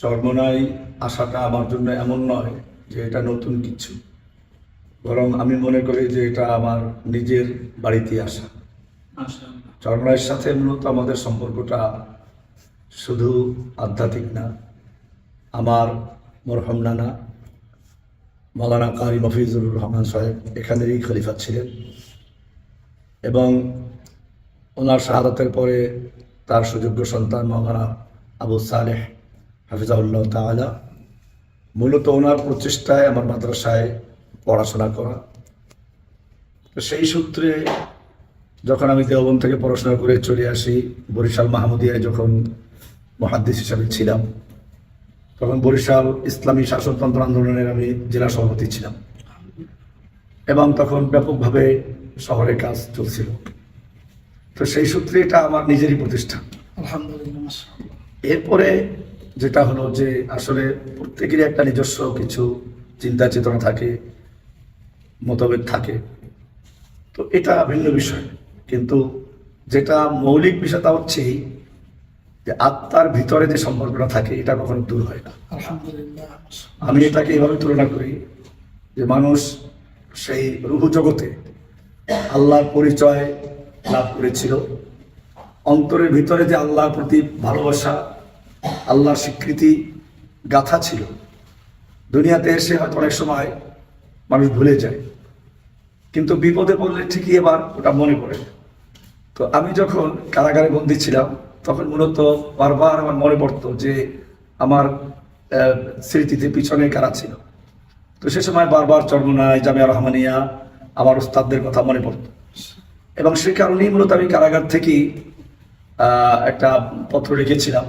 চর্মনায় আসাটা আমার জন্য এমন নয় যে এটা নতুন কিছু। বরং আমি মনে করি যে এটা আমার নিজের বাড়িতে আসা। চর্মনায়ের সাথে মূলত আমাদের সম্পর্কটা শুধু আধ্যাত্মিক না আমার মরহম নানা মালানা কারি মফিজুর রহমান সাহেব এখানেরই খলিফা ছিলেন এবং ওনার শাহাদাতের পরে তার সুযোগ্য সন্তান মাওলানা আবু সালেহ হাফিজাউল্লাহ তাআলা মূলত ওনার প্রচেষ্টায় আমার মাদ্রাসায় পড়াশোনা করা। তো সেই সূত্রে যখন আমি দেওবন থেকে পড়াশোনা করে চলে আসি বরিশাল মাহমুদিয়ায় যখন মহাদ্দিস হিসাবে ছিলাম তখন বরিশাল ইসলামী শাসনতন্ত্র আন্দোলনের আমি জেলা সভাপতি ছিলাম এবং তখন ব্যাপকভাবে শহরে কাজ চলছিল। তো সেই সূত্রে এটা আমার নিজেরই প্রতিষ্ঠান। আলহামদুলিল্লাহ এরপরে যেটা হলো যে আসলে প্রত্যেকেরই একটা নিজস্ব কিছু চিন্তা চেতনা থাকে মতভেদ থাকে। তো এটা ভিন্ন বিষয়। কিন্তু যেটা মৌলিক বিষয়টা হচ্ছে যে আত্মার ভিতরে যে সম্পর্কটা থাকে এটা কখনো দূর হয় না। আমি এটাকে এভাবে তুলনা করি যে মানুষ সেই রুহু জগতে আল্লাহর পরিচয় লাভ করেছিল। অন্তরের ভিতরে যে আল্লাহর প্রতি ভালোবাসা আল্লাহর স্বীকৃতি গাথা ছিল। দুনিয়াতে এসে হয়তো অনেক সময় মানুষ ভুলে যায়। কিন্তু বিপদে পড়লে ঠিকই এবার ওটা মনে পড়ে। তো আমি যখন কারাগারে বন্দী ছিলাম, তখন মূলত বারবার আমার মনে পড়তো যে আমার স্মৃতিতে পিছনে কারা ছিল। তো সে সময় বারবার চর্মনায়, জামিয়া রহমানিয়া আমার উস্তাদদের কথা মনে পড়তো। এবং সে কারণেই মূলত আমি কারাগার থেকেই একটা পত্র লিখেছিলাম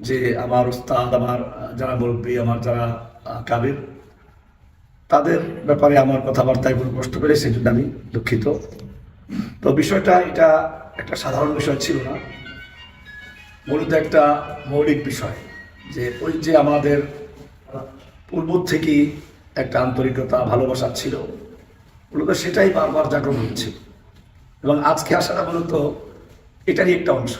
যে আমার উস্তাদ, আমার যারা মুরব্বী, আমার যারা কাবির, তাদের ব্যাপারে আমার কথাবার্তায় কোনো কষ্ট পেলে সেই জন্য আমি দুঃখিত। তো বিষয়টা, এটা একটা সাধারণ বিষয় ছিল না। মূলত একটা মৌলিক বিষয় যে ওই যে আমাদের পূর্ব থেকেই একটা আন্তরিকতা, ভালোবাসা ছিল, মূলত সেটাই বারবার জাগ্রত হচ্ছে। এবং আজকে আসাটা মূলত এটারই একটা অংশ।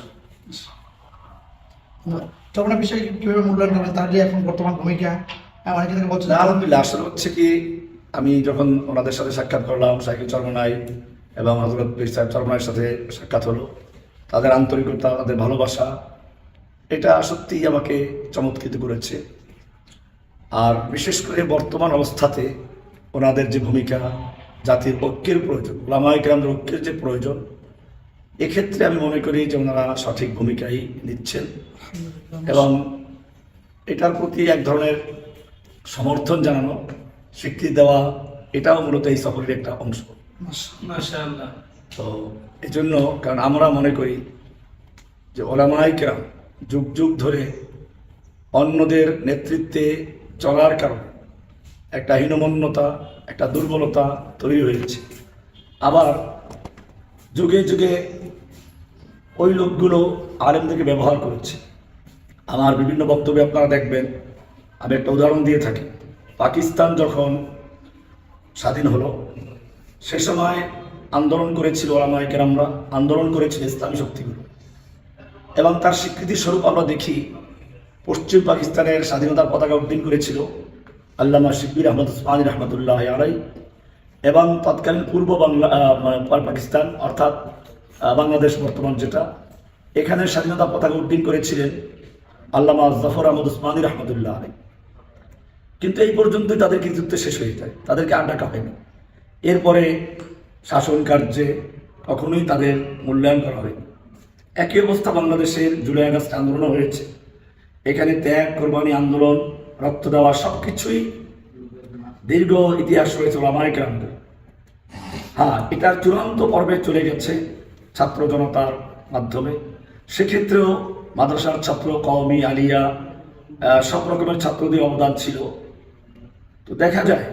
চরমনা বিষয়ে কীভাবে মূল্যায়ন করবেন তার যে এখন বর্তমান ভূমিকা আহ, অনেকে থেকে বলছে আলহামদুলিল্লাহ আসলে হচ্ছে কি আমি যখন ওনাদের সাথে সাক্ষাৎ করলাম সাইকেল চরমনাই এবং হজরত পীর সাহেব চরমনাইয়ের সাথে সাক্ষাৎ হলো তাদের আন্তরিকতা তাদের ভালোবাসা এটা সত্যিই আমাকে চমৎকৃত করেছে। আর বিশেষ করে বর্তমান অবস্থাতে ওনাদের যে ভূমিকা জাতির ঐক্যের প্রয়োজন ওলামাই গ্রামের ঐক্যের যে প্রয়োজন এক্ষেত্রে আমি মনে করি যে ওনারা সঠিক ভূমিকাই নিচ্ছেন। এবং এটার প্রতি এক ধরনের সমর্থন জানানো স্বীকৃতি দেওয়া এটাও মূলত এই সফরের একটা অংশ। তো এই জন্য কারণ আমরা মনে করি যে ওলামাই কেরাম যুগ যুগ ধরে অন্যদের নেতৃত্বে চলার কারণে একটা হীনমন্যতা একটা দুর্বলতা তৈরি হয়েছে। আবার যুগে যুগে ওই লোকগুলো আলেমদেরকে ব্যবহার করেছে। আমার বিভিন্ন বক্তব্যে আপনারা দেখবেন, আমি একটা উদাহরণ দিয়ে থাকি। পাকিস্তান যখন স্বাধীন হলো, সে সময় আন্দোলন করেছিল ওলামাই আমরা আন্দোলন করেছিল ইসলামী শক্তিগুলো। এবং তার স্বীকৃতি স্বরূপ আমরা দেখি, পশ্চিম পাকিস্তানের স্বাধীনতার পতাকা উদ্দিন করেছিল আল্লামা শিবির আহমদ উসমানী রহমতুল্লাহ আলাই এবং তৎকালীন পূর্ব বাংলা পাকিস্তান, অর্থাৎ বাংলাদেশ বর্তমান যেটা, এখানে স্বাধীনতা পতাকা উদ্দিন করেছিলেন আল্লামা জাফর আহমদ উসমানী রহমতুল্লাহ আলাই কিন্তু এই পর্যন্তই তাদের কৃতিত্ব শেষ হয়ে যায়, তাদেরকে আর ডাকা হয়নি। এরপরে শাসন কার্যে কখনোই তাদের মূল্যায়ন করা হয়নি। একই অবস্থা বাংলাদেশের জুলাই আগস্ট আন্দোলন হয়েছে। এখানে ত্যাগ, কোরবানি, আন্দোলন, রক্ত দেওয়া সব কিছুই দীর্ঘ ইতিহাস রয়েছে ওলামাই গ্রামদের হ্যাঁ এটা চূড়ান্ত পর্বে চলে গেছে ছাত্র জনতার মাধ্যমে। সেক্ষেত্রেও মাদ্রাসার ছাত্র কওমি আলিয়া সব রকমের ছাত্রদের অবদান ছিল। তো দেখা যায়,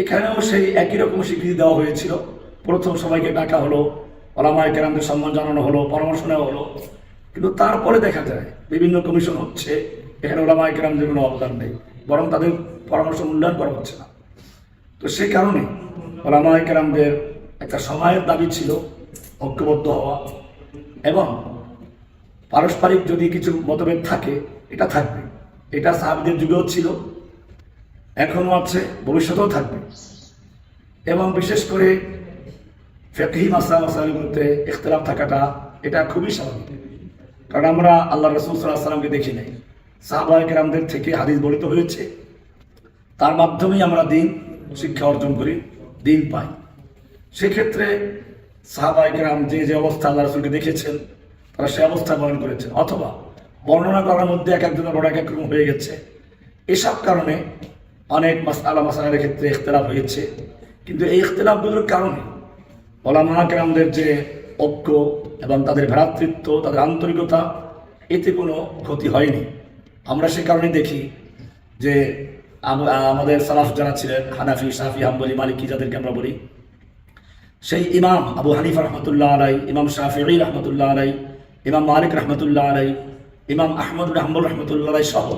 এখানেও সেই একই রকম স্বীকৃতি দেওয়া হয়েছিল। প্রথম সবাইকে ডাকা হলো, ওলামায় কেরামদের সম্মান জানানো হলো, পরামর্শ নেওয়া হলো। কিন্তু তারপরে দেখা যায়, বিভিন্ন কমিশন হচ্ছে, এখানে ওলামায় কেরামদের কোনো অবদান নেই, বরং তাদের পরামর্শ মূল্যায়ন করা হচ্ছে না। তো সেই কারণে ওলামায় কেরামদের একটা সময়ের দাবি ছিল ঐক্যবদ্ধ হওয়া এবং পারস্পরিক যদি কিছু মতভেদ থাকে, এটা থাকবে। এটা সাহাবিদের যুগেও ছিল, এখনও আছে, ভবিষ্যতেও থাকবে। এবং বিশেষ করে ফেকহি মাসা মাসাইলগুলোতে ইখতলাফ থাকাটা, এটা খুবই স্বাভাবিক। কারণ আমরা আল্লাহ রসুল সাল্লাহ সাল্লামকে দেখি নাই। সাহাবাহিক রামদের থেকে হাদিস বর্ণিত হয়েছে, তার মাধ্যমেই আমরা দিন শিক্ষা অর্জন করি, দিন পাই। সেক্ষেত্রে সাহাবাহিক রাম যে যে অবস্থা আল্লাহ রসুলকে দেখেছেন তারা সে অবস্থা বর্ণন করেছেন। অথবা বর্ণনা করার মধ্যে এক একজনের বড় এক এক রকম হয়ে গেছে। এসব কারণে অনেক মাসালা মাসালের ক্ষেত্রে ইখতলাফ হয়েছে। কিন্তু এই ইখতলাফগুলোর কারণে ওলামা কেরামদের যে ঐক্য এবং তাদের ভ্রাতৃত্ব, তাদের আন্তরিকতা, এতে কোনো ক্ষতি হয়নি। আমরা সে কারণে দেখি যে আম- আমাদের সালাফ যারা ছিলেন, হানাফি সাফি হাম্বলি, মালিকি, যাদেরকে আমরা বলি সেই ইমাম আবু হানিফা রহমতুল্লাহ আলাই ইমাম শাফি রহমতুল্লাহ আলাই ইমাম মালিক রহমতুল্লাহ আলাই ইমাম আহমদ হাম্বুল রহমতুল্লাহ আলাই সহ